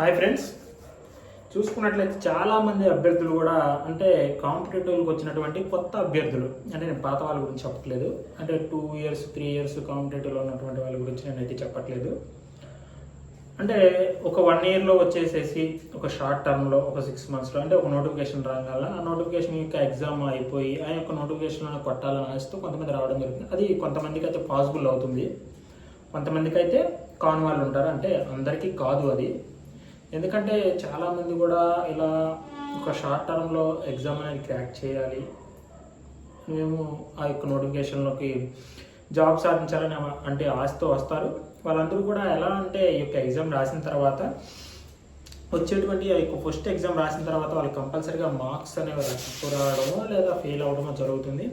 Hi friends. చూసుకున్నట్లయితే చాలా మంది అభ్యర్థులు కూడా అంటే కాంపిటేటివ్కి వచ్చినటువంటి కొత్త అభ్యర్థులు అంటే నేను పాత వాళ్ళ గురించి చెప్పట్లేదు. అంటే టూ ఇయర్స్ త్రీ ఇయర్స్ కాంపిటేటివ్లో ఉన్నటువంటి వాళ్ళ గురించి నేను అయితే చెప్పట్లేదు. అంటే ఒక వన్ ఇయర్లో వచ్చేసేసి ఒక షార్ట్ టర్మ్లో ఒక సిక్స్ మంత్స్లో అంటే ఒక నోటిఫికేషన్ రాగాల ఆ నోటిఫికేషన్ యొక్క ఎగ్జామ్ అయిపోయి ఆ యొక్క నోటిఫికేషన్ కొట్టాలని ఆశతో కొంతమంది రావడం జరుగుతుంది. అది కొంతమందికి అయితే పాసిబుల్ అవుతుంది. కొంతమందికి అయితే కాని వాళ్ళు ఉంటారు. అంటే అందరికీ కాదు అది. ఎందుకంటే చాలామంది కూడా ఇలా ఒక షార్ట్ టర్మ్లో ఎగ్జామ్ అనేది క్రాక్ చేయాలి. మేము ఆ యొక్క నోటిఫికేషన్లోకి జాబ్ సాధించాలని అంటే ఆశతో వస్తారు. వాళ్ళందరూ కూడా ఎలా అంటే ఈ యొక్క ఎగ్జామ్ రాసిన తర్వాత వచ్చేటువంటి ఆ యొక్క ఫస్ట్ ఎగ్జామ్ రాసిన తర్వాత వాళ్ళు కంపల్సరీగా మార్క్స్ అనేవి రావడమో లేదా ఫెయిల్ అవడమో జరుగుతుంది.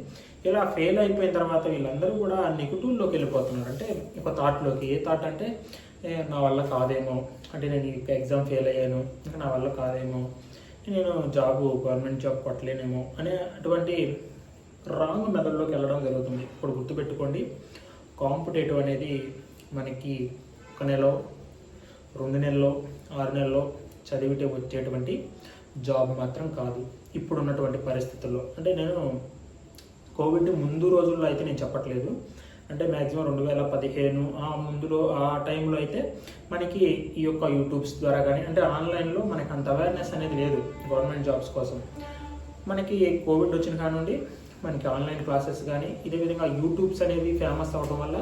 ఇలా ఫెయిల్ అయిపోయిన తర్వాత వీళ్ళందరూ కూడా నెగిటివ్లోకి వెళ్ళిపోతున్నారు. అంటే ఒక థాట్లోకి ఏ థాట్ అంటే నా వల్ల కాదేమో. అంటే నేను ఎగ్జామ్ ఫెయిల్ అయ్యాను. ఇంకా నా వల్ల కాదేమో. నేను జాబ్ గవర్నమెంట్ జాబ్ కొట్టలేనేమో. అనే అటువంటి రాంగ్ మెథడ్లోకి వెళ్ళడం జరుగుతుంది. ఇప్పుడు గుర్తుపెట్టుకోండి కాంపిటేటివ్ అనేది మనకి ఒక నెల రెండు నెలల్లో ఆరు నెలల్లో చదివితే వచ్చేటువంటి జాబ్ మాత్రం కాదు. ఇప్పుడు ఉన్నటువంటి పరిస్థితుల్లో. అంటే నేను కోవిడ్ ముందు రోజుల్లో అయితే నేను చెప్పట్లేదు. అంటే మ్యాక్సిమం రెండు వేల పదిహేను ఆ ముందులో ఆ టైంలో అయితే మనకి ఈ యొక్క యూట్యూబ్స్ ద్వారా కానీ అంటే ఆన్లైన్లో మనకి అంత అవేర్నెస్ అనేది లేదు గవర్నమెంట్ జాబ్స్ కోసం. మనకి కోవిడ్ వచ్చిన కానుండి మనకి ఆన్లైన్ క్లాసెస్ కానీ ఇదే విధంగా యూట్యూబ్స్ అనేవి ఫేమస్ అవడం వల్ల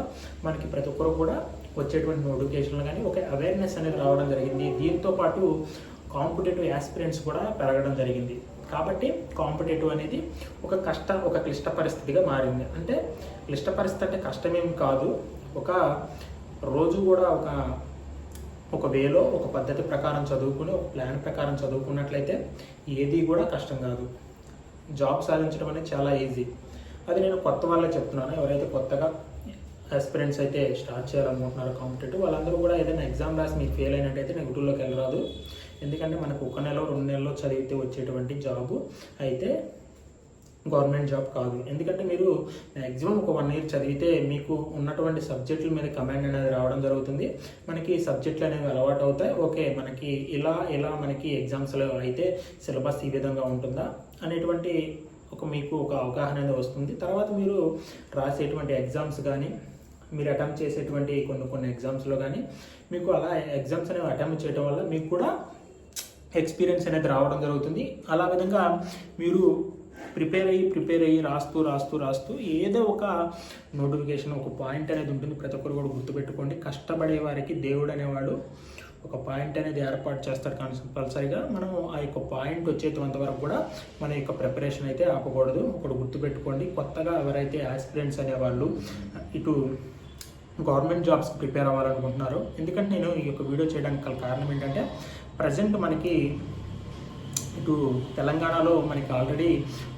మనకి ప్రతి ఒక్కరు కూడా వచ్చేటువంటి నోటిఫికేషన్లు కానీ ఒక అవేర్నెస్ అనేది రావడం జరిగింది. దీంతో పాటు కాంపిటేటివ్ యాస్పిరెంట్స్ కూడా పెరగడం జరిగింది. కాబట్టి కాంపిటేటివ్ అనేది ఒక కష్ట ఒక క్లిష్ట పరిస్థితిగా మారింది. అంటే క్లిష్ట పరిస్థితి అంటే కష్టమేం కాదు. ఒక రోజు కూడా ఒక ఒక వేలో ఒక పద్ధతి ప్రకారం చదువుకుని ఒక ప్లాన్ ప్రకారం చదువుకున్నట్లయితే ఏది కూడా కష్టం కాదు. జాబ్ సాధించడం అనేది చాలా ఈజీ. అది నేను కొత్త వాళ్ళే చెప్తున్నాను. ఎవరైతే కొత్తగా ఆస్పిరెంట్స్ అయితే స్టార్ట్ చేయాలనుకుంటున్నారో కాంపిటేటివ్ వాళ్ళందరూ కూడా ఏదైనా ఎగ్జామ్ రాసి మీకు ఫెయిల్ అయినట్టయితే నెగిటివ్లోకి వెళ్ళరాదు. ఎందుకంటే మనకు ఒక నెల రెండు నెలల్లో చదివితే వచ్చేటువంటి జాబు అయితే గవర్నమెంట్ జాబ్ కాదు. ఎందుకంటే మీరు మ్యాక్సిమం ఒక వన్ ఇయర్ చదివితే మీకు ఉన్నటువంటి సబ్జెక్టుల మీద కమాండ్ అనేది రావడం జరుగుతుంది. మనకి సబ్జెక్టులు అనేవి అలవాటు అవుతాయి. ఓకే మనకి ఇలా ఇలా మనకి ఎగ్జామ్స్లో అయితే సిలబస్ ఈ విధంగా ఉంటుందా అనేటువంటి ఒక మీకు ఒక అవగాహన అనేది వస్తుంది. తర్వాత మీరు రాసేటువంటి ఎగ్జామ్స్ కానీ మీరు అటెంప్ట్ చేసేటువంటి కొన్ని కొన్ని ఎగ్జామ్స్లో కానీ మీకు అలా ఎగ్జామ్స్ అనేవి అటెంప్ట్ చేయడం వల్ల మీకు కూడా ఎక్స్పీరియన్స్ అనేది రావడం జరుగుతుంది. అలా విధంగా మీరు ప్రిపేర్ అయ్యి ప్రిపేర్ అయ్యి రాస్తూ రాస్తూ రాస్తూ ఏదో ఒక నోటిఫికేషన్ ఒక పాయింట్ అనేది ఉంటుంది. ప్రతి ఒక్కరు కూడా గుర్తుపెట్టుకోండి. కష్టపడే వారికి దేవుడు అనేవాడు ఒక పాయింట్ అనేది ఏర్పాటు చేస్తారు కంపల్సరీగా. మనం ఆ యొక్క పాయింట్ వచ్చేంత వరకు కూడా మన యొక్క ప్రిపరేషన్ అయితే ఆపకూడదు. ఒకటి గుర్తుపెట్టుకోండి. కొత్తగా ఎవరైతే ఆస్పిరెంట్స్ అనేవాళ్ళు ఇటు గవర్నమెంట్ జాబ్స్ ప్రిపేర్ అవ్వాలనుకుంటున్నారు ఎందుకంటే నేను ఈ యొక్క వీడియో చేయడానికి గల కారణం ఏంటంటే ప్రజెంట్ మనకి ఇటు తెలంగాణలో మనకి ఆల్రెడీ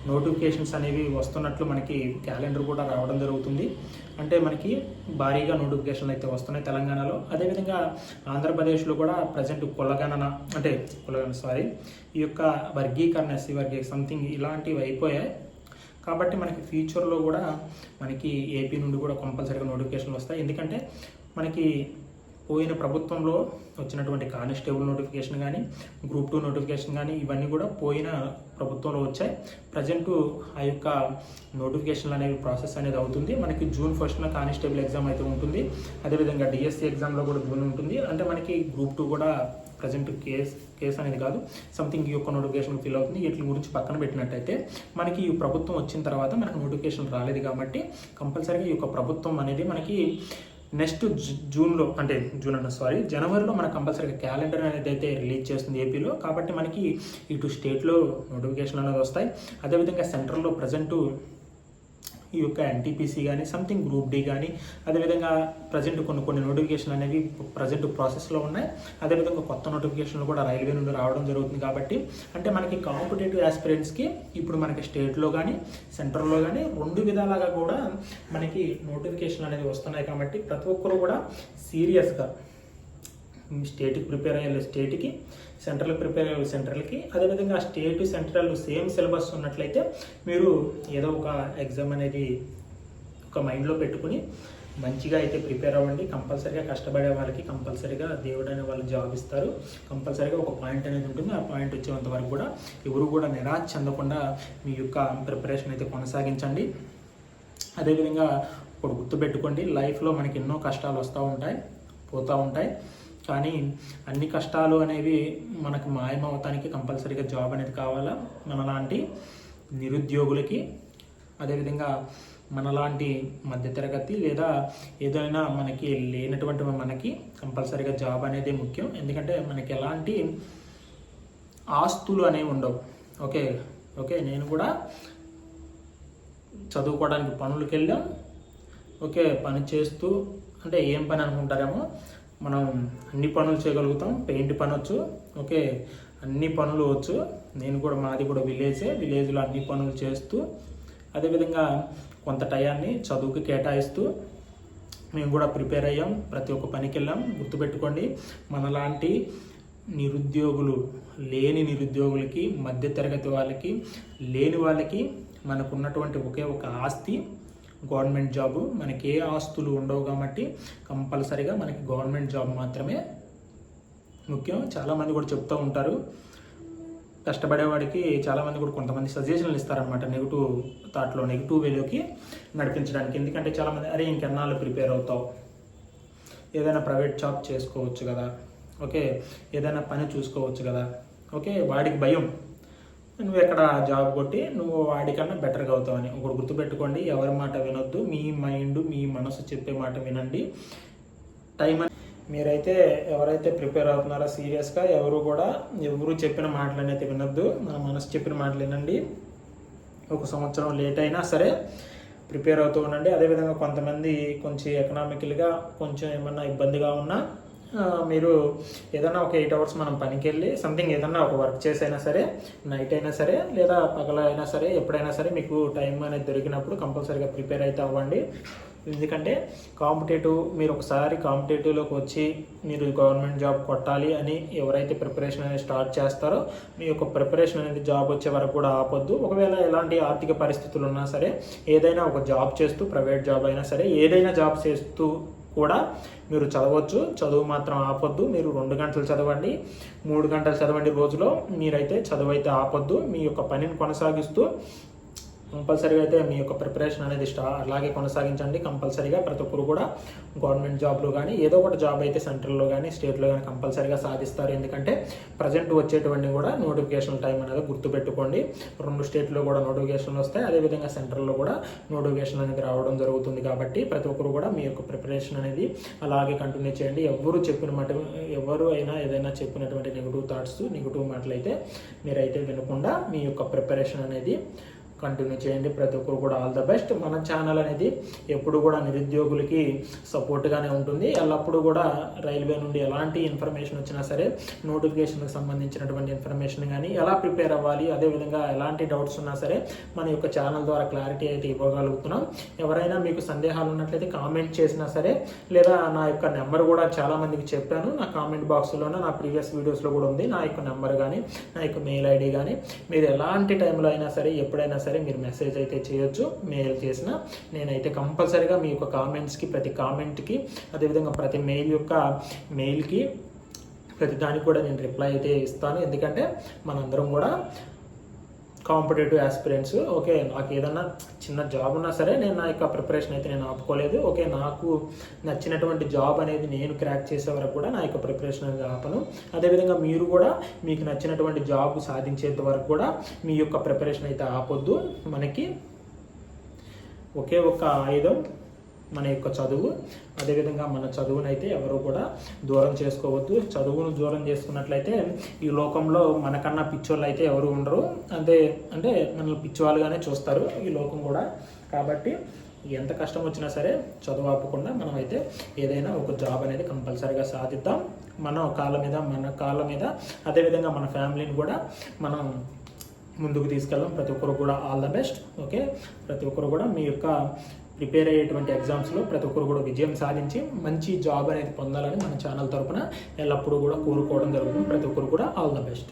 నోటిఫికేషన్స్ అనేవి వస్తున్నట్లు మనకి క్యాలెండర్ కూడా రావడం జరుగుతుంది. అంటే మనకి భారీగా నోటిఫికేషన్లు అయితే వస్తున్నాయి తెలంగాణలో. అదేవిధంగా ఆంధ్రప్రదేశ్లో కూడా ప్రజెంట్ కులగణన అంటే కులగణన సారీ ఈ యొక్క వర్గీకరణ ఎస్సీ వర్గీ సంథింగ్ ఇలాంటివి అయిపోయాయి. కాబట్టి మనకి ఫ్యూచర్లో కూడా మనకి ఏపీ నుండి కూడా కంపల్సరీగా నోటిఫికేషన్లు వస్తాయి. ఎందుకంటే మనకి పోయిన ప్రభుత్వంలో వచ్చినటువంటి కానిస్టేబుల్ నోటిఫికేషన్ కానీ గ్రూప్ టూ నోటిఫికేషన్ కానీ ఇవన్నీ కూడా పోయిన ప్రభుత్వంలో వచ్చాయి. ప్రజెంట్ ఆ యొక్క నోటిఫికేషన్లు అనేవి ప్రాసెస్ అనేది అవుతుంది. మనకి జూన్ ఫస్ట్న కానిస్టేబుల్ ఎగ్జామ్ అయితే ఉంటుంది. అదేవిధంగా డిఎస్సి ఎగ్జామ్లో కూడా జూన్ ఉంటుంది. అంటే మనకి గ్రూప్ టూ కూడా ప్రజెంట్ కేస్ కేసు అనేది కాదు. సంథింగ్ ఈ యొక్క నోటిఫికేషన్ ఫిల్ అవుతుంది. వీటి గురించి పక్కన పెట్టినట్టయితే మనకి ఈ ప్రభుత్వం వచ్చిన తర్వాత మనకు నోటిఫికేషన్ రాలేదు కాబట్టి కంపల్సరీగా ఈ యొక్క ప్రభుత్వం అనేది మనకి నెక్స్ట్ జూన్లో అంటే జూన్ అన్న సారీ జనవరిలో మనకు కంపల్సరీగా క్యాలెండర్ అనేది అయితే రిలీజ్ చేస్తుంది ఏపీలో. కాబట్టి మనకి ఇటు స్టేట్లో నోటిఫికేషన్ అనేది వస్తాయి. అదేవిధంగా సెంట్రల్లో ప్రజెంట్ ఈ యొక్క ఎన్టీపీసీ కానీ సంథింగ్ గ్రూప్ డి కానీ అదేవిధంగా ప్రజెంట్ కొన్ని కొన్ని నోటిఫికేషన్ అనేవి ప్రజెంట్ ప్రాసెస్లో ఉన్నాయి. అదేవిధంగా కొత్త నోటిఫికేషన్లు కూడా రైల్వే నుండి రావడం జరుగుతుంది కాబట్టి అంటే మనకి కాంపిటేటివ్ ఆస్పిరెంట్స్కి ఇప్పుడు మనకి స్టేట్లో కానీ సెంట్రల్లో కానీ రెండు విధాలుగా కూడా మనకి నోటిఫికేషన్ అనేది వస్తున్నాయి కాబట్టి ప్రతి ఒక్కరు కూడా సీరియస్గా స్టేట్కి ప్రిపేర్ అయ్యే స్టేట్కి సెంట్రల్ ప్రిపేర్ అయ్యే సెంట్రల్కి అదేవిధంగా స్టేట్ సెంట్రల్ సేమ్ సిలబస్ ఉన్నట్లయితే మీరు ఏదో ఒక ఎగ్జామ్ అనేది ఒక మైండ్లో పెట్టుకుని మంచిగా అయితే ప్రిపేర్ అవ్వండి. కంపల్సరీగా కష్టపడే వాళ్ళకి కంపల్సరీగా దేవుడు అనే వాళ్ళు జాబ్ ఇస్తారు. కంపల్సరీగా ఒక పాయింట్ అనేది ఉంటుంది. ఆ పాయింట్ వచ్చేంత వరకు కూడా ఎవరు కూడా నిరాశ చెందకుండా మీ యొక్క ప్రిపరేషన్ అయితే కొనసాగించండి. అదేవిధంగా ఇప్పుడు గుర్తుపెట్టుకోండి. లైఫ్లో మనకి ఎన్నో కష్టాలు వస్తూ ఉంటాయి పోతూ ఉంటాయి. కానీ అన్ని కష్టాలు అనేవి మనకు మాయమవటానికి కంపల్సరీగా జాబ్ అనేది కావాలా? మనలాంటి నిరుద్యోగులకి అదేవిధంగా మనలాంటి మధ్యతరగతి లేదా ఏదైనా మనకి లేనటువంటి మనకి కంపల్సరీగా జాబ్ అనేది ముఖ్యం. ఎందుకంటే మనకి ఎలాంటి ఆస్తులు అనేవి ఉండవు. ఓకే ఓకే నేను కూడా చదువుకోవడానికి పనులకు వెళ్ళాం ఓకే పని చేస్తూ అంటే ఏం పని అనుకుంటారేమో? మనం అన్ని పనులు చేయగలుగుతాం. పెయింట్ పని వచ్చు ఓకే అన్ని పనులు వచ్చు. నేను కూడా మాది కూడా విలేజే విలేజ్లో అన్ని పనులు చేస్తూ అదేవిధంగా కొంత టయాన్ని చదువుకి కేటాయిస్తూ మేము కూడా ప్రిపేర్ అయ్యాం. ప్రతి ఒక్క పనికి వెళ్ళాం గుర్తుపెట్టుకోండి మనలాంటి నిరుద్యోగులు లేని నిరుద్యోగులకి మధ్యతరగతి వాళ్ళకి లేని వాళ్ళకి మనకున్నటువంటి ఒకే ఒక ఆస్తి. గవర్నమెంట్ జాబు మనకి ఏ ఆస్తులు ఉండవు కాబట్టి కంపల్సరీగా మనకి గవర్నమెంట్ జాబ్ మాత్రమే ముఖ్యం. చాలామంది కూడా చెప్తూ ఉంటారు. కష్టపడేవాడికి చాలామంది కూడా కొంతమంది సజెషన్లు ఇస్తారనమాట నెగిటివ్ థాట్లో నెగిటివ్ వేలోకి నడిపించడానికి. ఎందుకంటే చాలామంది అరే ఇంకెన్నాళ్ళు ప్రిపేర్ అవుతావు? ఏదైనా ప్రైవేట్ జాబ్ చేసుకోవచ్చు కదా. ఓకే? ఏదైనా పని చూసుకోవచ్చు కదా. ఓకే? వాడికి భయం. నువ్వు ఎక్కడ జాబ్ కొట్టి నువ్వు వాడికన్నా బెటర్గా అవుతావని. ఒకటి గుర్తుపెట్టుకోండి ఎవరి మాట వినొద్దు మీ మైండ్ మీ మనసు చెప్పే మాట వినండి. టైం మీరైతే ఎవరైతే ప్రిపేర్ అవుతున్నారో సీరియస్గా ఎవరు కూడా ఎవరు చెప్పిన మాటలు అనేది వినొద్దు. నా మనసు చెప్పిన మాటలు వినండి. ఒక సంవత్సరం లేట్ అయినా సరే ప్రిపేర్ అవుతూ ఉండండి. అదేవిధంగా కొంతమంది కొంచెం ఎకనామికల్గా కొంచెం ఏమన్నా ఇబ్బందిగా ఉన్నా మీరు ఏదైనా ఒక ఎయిట్ అవర్స్ మనం పనికి వెళ్ళి సంథింగ్ ఏదైనా ఒక వర్క్ చేసైనా సరే నైట్ అయినా సరే లేదా పగల అయినా సరే ఎప్పుడైనా సరే మీకు టైం అనేది దొరికినప్పుడు కంపల్సరీగా ప్రిపేర్ అయితే అవ్వండి. ఎందుకంటే కాంపిటేటివ్ మీరు ఒకసారి కాంపిటేటివ్లోకి వచ్చి మీరు గవర్నమెంట్ జాబ్ కొట్టాలి అని ఎవరైతే ప్రిపరేషన్ అనేది స్టార్ట్ చేస్తారో మీ యొక్క ప్రిపరేషన్ అనేది జాబ్ వచ్చే వరకు కూడా ఆపొద్దు. ఒకవేళ ఎలాంటి ఆర్థిక పరిస్థితులు ఉన్నా సరే ఏదైనా ఒక జాబ్ చేస్తూ ప్రైవేట్ జాబ్ అయినా సరే ఏదైనా జాబ్ చేస్తూ కూడా మీరు చదవచ్చు. చదువు మాత్రం ఆపొద్దు. మీరు రెండు గంటలు చదవండి. మూడు గంటలు చదవండి రోజులో. మీరైతే చదువు అయితే ఆపొద్దు. మీ యొక్క పనిని కొనసాగిస్తూ కంపల్సరీగా అయితే మీ యొక్క ప్రిపరేషన్ అనేది స్టా అలాగే కొనసాగించండి. కంపల్సరీగా ప్రతి ఒక్కరు కూడా గవర్నమెంట్ జాబ్లో కానీ ఏదో ఒకటి జాబ్ అయితే సెంట్రల్లో కానీ స్టేట్లో కానీ కంపల్సరీగా సాధిస్తారు. ఎందుకంటే ప్రజెంట్ వచ్చేటువంటి కూడా నోటిఫికేషన్ టైం అనేది గుర్తుపెట్టుకోండి. రెండు స్టేట్లో కూడా నోటిఫికేషన్లు వస్తాయి. అదేవిధంగా సెంట్రల్లో కూడా నోటిఫికేషన్ అనేది రావడం జరుగుతుంది కాబట్టి ప్రతి ఒక్కరు కూడా మీ యొక్క ప్రిపరేషన్ అనేది అలాగే కంటిన్యూ చేయండి. ఎవరు చెప్పిన మాట ఎవరు అయినా ఏదైనా చెప్పినటువంటి నెగిటివ్ థాట్స్ నెగిటివ్ మాటలైతే మీరైతే వినకుండా మీ యొక్క ప్రిపరేషన్ అనేది కంటిన్యూ చేయండి. ప్రతి ఒక్కరు కూడా ఆల్ ద బెస్ట్ మన ఛానల్ అనేది ఎప్పుడు కూడా నిరుద్యోగులకి సపోర్ట్గానే ఉంటుంది. ఎల్లప్పుడూ కూడా రైల్వే నుండి ఎలాంటి ఇన్ఫర్మేషన్ వచ్చినా సరే నోటిఫికేషన్కి సంబంధించినటువంటి ఇన్ఫర్మేషన్ కానీ ఎలా ప్రిపేర్ అవ్వాలి అదేవిధంగా ఎలాంటి డౌట్స్ ఉన్నా సరే మన యొక్క ఛానల్ ద్వారా క్లారిటీ అయితే ఇవ్వగలుగుతున్నాం. ఎవరైనా మీకు సందేహాలు ఉన్నట్లయితే కామెంట్ చేసినా సరే లేదా నా యొక్క నెంబర్ కూడా చాలామందికి చెప్పాను. నా కామెంట్ బాక్స్లోనే నా ప్రీవియస్ వీడియోస్లో కూడా ఉంది. నా యొక్క నెంబర్ కానీ నా యొక్క మెయిల్ ఐడి కానీ మీరు ఎలాంటి టైంలో అయినా సరే ఎప్పుడైనా సరే మీరు మెసేజ్ అయితే చేయొచ్చు. మెయిల్ చేసిన నేనైతే కంపల్సరీగా మీ యొక్క కామెంట్స్కి ప్రతి కామెంట్కి అదేవిధంగా ప్రతి మెయిల్ యొక్క మెయిల్కి ప్రతి దానికి కూడా నేను రిప్లై అయితే ఇస్తాను. ఎందుకంటే మనందరం కూడా కాంపిటేటివ్ ఆస్పిరెంట్స్ ఓకే నాకు ఏదన్నా చిన్న జాబ్ ఉన్నా సరే నేను నా యొక్క ప్రిపరేషన్ అయితే నేను ఆపుకోలేదు. ఓకే నాకు నచ్చినటువంటి జాబ్ అనేది నేను క్రాక్ చేసే వరకు కూడా నా యొక్క ప్రిపరేషన్ అనేది ఆపను. అదేవిధంగా మీరు కూడా మీకు నచ్చినటువంటి జాబ్ సాధించేంత వరకు కూడా మీ యొక్క ప్రిపరేషన్ అయితే ఆపొద్దు. మనకి ఒకే ఒక ఆయుధం. మన యొక్క చదువు. అదేవిధంగా మన చదువునైతే ఎవరు కూడా దూరం చేసుకోవద్దు. చదువును దూరం చేసుకున్నట్లయితే ఈ లోకంలో మనకన్నా పిచ్చోళ్ళు అయితే ఎవరు ఉండరు. అంతే అంటే మనల్ని పిచ్చివాళ్ళుగానే చూస్తారు ఈ లోకం కూడా. కాబట్టి ఎంత కష్టం వచ్చినా సరే చదువు ఆపకుండా మనం అయితే ఏదైనా ఒక జాబ్ అనేది కంపల్సరీగా సాధిద్దాం. మన కాళ్ళ మీద మన కాళ్ళ మీద అదేవిధంగా మన ఫ్యామిలీని కూడా మనం ముందుకు తీసుకెళ్ళాం ప్రతి ఒక్కరు కూడా ఆల్ ద బెస్ట్. ఓకే? ప్రతి ఒక్కరు కూడా మీ యొక్క ప్రిపేర్ అయ్యేటువంటి ఎగ్జామ్స్లో ప్రతి ఒక్కరు కూడా విజయం సాధించి మంచి జాబ్ అనేది పొందాలని మన ఛానల్ తరపున ఎల్లప్పుడూ కూడా కోరుకోవడం జరుగుతుంది. ప్రతి ఒక్కరు కూడా ఆల్ ద బెస్ట్